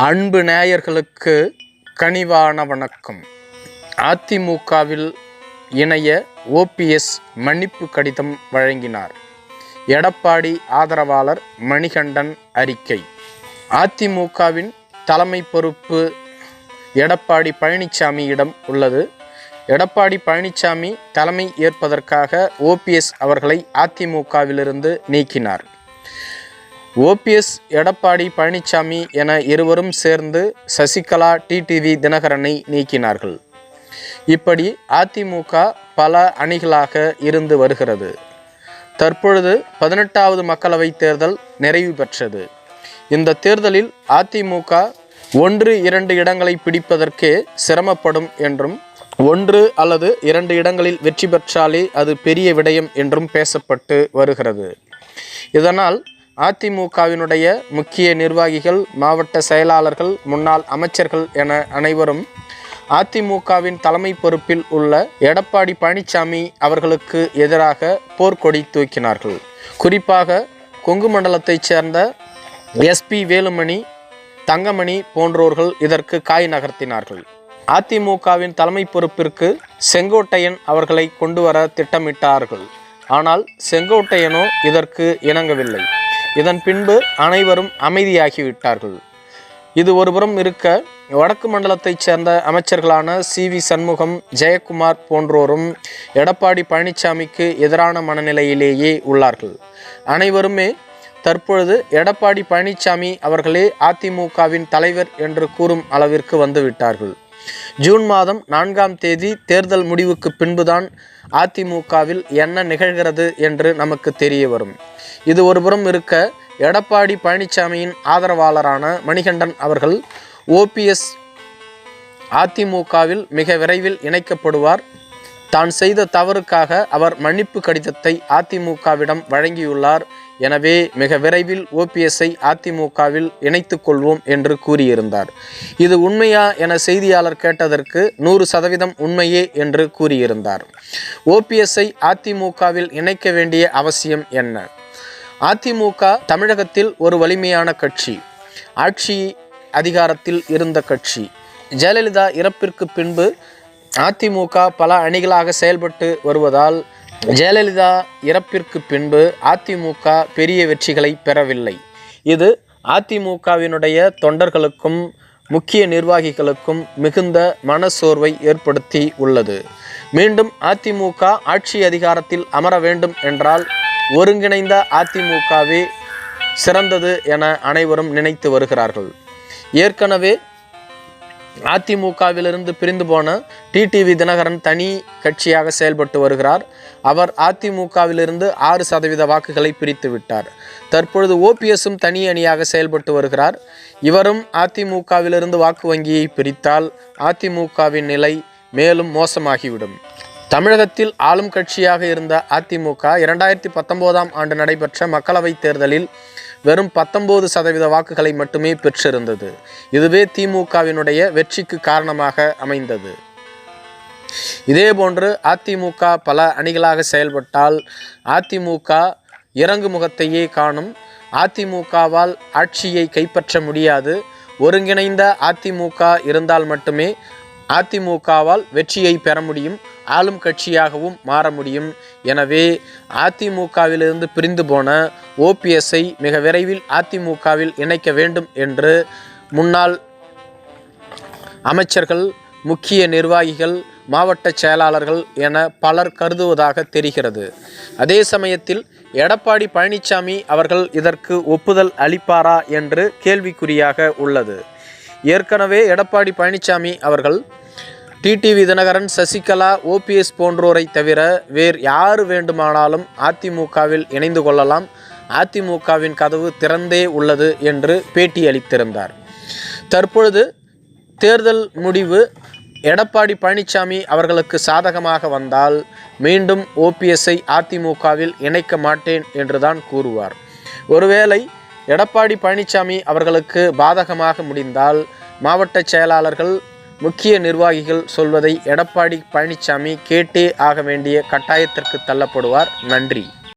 அன்பு நேயர்களுக்கு கனிவான வணக்கம். அதிமுகவில் இணைய ஓபிஎஸ் மன்னிப்பு கடிதம் வழங்கினார். எடப்பாடி ஆதரவாளர் மணிகண்டன் அறிக்கை. அதிமுகவின் தலைமை பொறுப்பு எடப்பாடி பழனிசாமியிடம் உள்ளது. எடப்பாடி பழனிசாமி தலைமை ஏற்பதற்காக ஓபிஎஸ் அவர்களை அதிமுகவிலிருந்து நீக்கினார். ஓபிஎஸ் எடப்பாடி பழனிசாமி என இருவரும் சேர்ந்து சசிகலா டிடிவி தினகரனை நீக்கினார்கள். இப்படி அதிமுக பல அணிகளாக இருந்து வருகிறது. தற்பொழுது பதினெட்டாவது மக்களவைத் தேர்தல் நிறைவு பெற்றது. இந்த தேர்தலில் அதிமுக ஒன்று இரண்டு இடங்களை பிடிப்பதற்கே சிரமப்படும் என்றும் ஒன்று அல்லது இரண்டு இடங்களில் வெற்றி பெற்றாலே அது பெரிய விடயம் என்றும் பேசப்பட்டு வருகிறது. இதனால் அதிமுகவினுடைய முக்கிய நிர்வாகிகள் மாவட்ட செயலாளர்கள் முன்னாள் அமைச்சர்கள் என அனைவரும் அதிமுகவின் தலைமை பொறுப்பில் உள்ள எடப்பாடி பழனிசாமி அவர்களுக்கு எதிராக போர்க்கொடி தூக்கினார்கள். குறிப்பாக கொங்கு மண்டலத்தைச் சேர்ந்த எஸ்பி வேலுமணி தங்கமணி போன்றோர்கள் இதற்கு காய் நகர்த்தினார்கள். அதிமுகவின் தலைமை பொறுப்பிற்கு செங்கோட்டையன் அவர்களை கொண்டு வர திட்டமிட்டார்கள். ஆனால் செங்கோட்டையனோ இதற்கு இணங்கவில்லை. இதன் பின்பு அனைவரும் அமைதியாகிவிட்டார்கள். இது ஒருபுறம் இருக்க வடக்கு மண்டலத்தைச் சேர்ந்த அமைச்சர்களான சி. வி. சண்முகம் ஜெயக்குமார் போன்றோரும் எடப்பாடி பழனிசாமிக்கு எதிரான மனநிலையிலேயே உள்ளார்கள். அனைவருமே தற்பொழுது எடப்பாடி பழனிசாமி அவர்களே அதிமுகவின் தலைவர் என்று கூறும் அளவிற்கு வந்துவிட்டார்கள். ஜூன் மாதம் நான்காம் தேதி தேர்தல் முடிவுக்கு பின்புதான் அதிமுகவில் என்ன நிகழ்கிறது என்று நமக்கு தெரிய வரும். இது ஒருபுறம் இருக்க எடப்பாடி பழனிசாமியின் ஆதரவாளரான மணிகண்டன் அவர்கள் ஓபிஎஸ் அதிமுகவில் மிக விரைவில் இணைக்கப்படுவார். தான் செய்த தவறுக்காக அவர் மன்னிப்பு கடிதத்தை அதிமுகவிடம் வழங்கியுள்ளார் எனவே மிக விரைவில் ஓபிஎஸ்ஐ அதிமுகவில் இணைத்துக் கொள்வோம் என்று கூறியிருந்தார். இது உண்மையா என செய்தியாளர் கேட்டதற்கு நூறு சதவீதம் உண்மையே என்று கூறியிருந்தார். ஓபிஎஸ்ஐ அதிமுகவில் இணைக்க வேண்டிய அவசியம் என்ன? அதிமுக தமிழகத்தில் ஒரு வலிமையான கட்சி. ஆட்சி அதிகாரத்தில் இருந்த கட்சி. ஜெயலலிதா இறப்பிற்கு பின்பு அதிமுக பல அணிகளாக செயல்பட்டு வருவதால் ஜெயலலிதா இறப்பிற்கு பின்பு அதிமுக பெரிய வெற்றிகளை பெறவில்லை. இது அதிமுகவினுடைய தொண்டர்களுக்கும் முக்கிய நிர்வாகிகளுக்கும் மிகுந்த மனச்சோர்வை ஏற்படுத்தி உள்ளது. மீண்டும் அதிமுக ஆட்சி அதிகாரத்தில் அமர வேண்டும் என்றால் ஒருங்கிணைந்த அதிமுகவே சிறந்தது என அனைவரும் நினைத்து வருகிறார்கள். ஏற்கனவே அதிமுகவிலிருந்து பிரிந்து போன டிடிவி தினகரன் தனி கட்சியாக செயல்பட்டு வருகிறார். அவர் அதிமுகவிலிருந்து ஆறு சதவீத வாக்குகளை பிரித்து விட்டார். தற்பொழுது ஓபிஎஸும் தனி அணியாக செயல்பட்டு வருகிறார். இவரும் அதிமுகவிலிருந்து வாக்கு வங்கியை பிரித்தால் அதிமுகவின் நிலை மேலும் மோசமாகிவிடும். தமிழகத்தில் ஆளும் கட்சியாக இருந்த அதிமுக இரண்டாயிரத்தி பத்தொன்பதாம் ஆண்டு நடைபெற்ற மக்களவைத் தேர்தலில் வெறும் பத்தொன்பது சதவீத வாக்குகளை மட்டுமே பெற்றிருந்தது. இதுவே திமுகவினுடைய வெற்றிக்கு காரணமாக அமைந்தது. இதேபோன்று அதிமுக பல அணிகளாக செயல்பட்டால் அதிமுக இறங்கு முகத்தையே காணும். அதிமுகவால் ஆட்சியை கைப்பற்ற முடியாது. ஒருங்கிணைந்த அதிமுக இருந்தால் மட்டுமே அதிமுகவால் வெற்றியை பெற முடியும் ஆளும் கட்சியாகவும் மாற முடியும். எனவே அதிமுகவிலிருந்து பிரிந்து போன ஓபிஎஸ்ஐ மிக விரைவில் அதிமுகவில் இணைக்க வேண்டும் என்று முன்னாள் அமைச்சர்கள் முக்கிய நிர்வாகிகள் மாவட்ட செயலாளர்கள் என பலர் கருதுவதாக தெரிகிறது. அதே சமயத்தில் எடப்பாடி பழனிசாமி அவர்கள் இதற்கு ஒப்புதல் அளிப்பாரா என்று கேள்விக்குறியாக உள்ளது. ஏற்கனவே எடப்பாடி பழனிசாமி அவர்கள் T T V Dhinakaran Sasikala O P S போன்றோரை தவிர வேறு யார் வேண்டுமானாலும் அதிமுகவில் இணைந்து கொள்ளலாம். அதிமுகவின் கதவு திறந்தே உள்ளது என்று பேட்டி அளித்திருந்தார். தற்பொழுது தேர்தல் முடிவு எடப்பாடி பழனிசாமி அவர்களுக்கு சாதகமாக வந்தால் மீண்டும் ஓபிஎஸ்ஐ அதிமுகவில் இணைக்க மாட்டேன் என்றுதான் கூறுவார். ஒருவேளை எடப்பாடி பழனிசாமி அவர்களுக்கு பாதகமாக முடிந்தால் மாவட்ட செயலாளர்கள் முக்கிய நிர்வாகிகள் சொல்வதை எடப்பாடி பழனிசாமி கேட்டே ஆக வேண்டிய கட்டாயத்திற்கு தள்ளப்படுவார். நன்றி.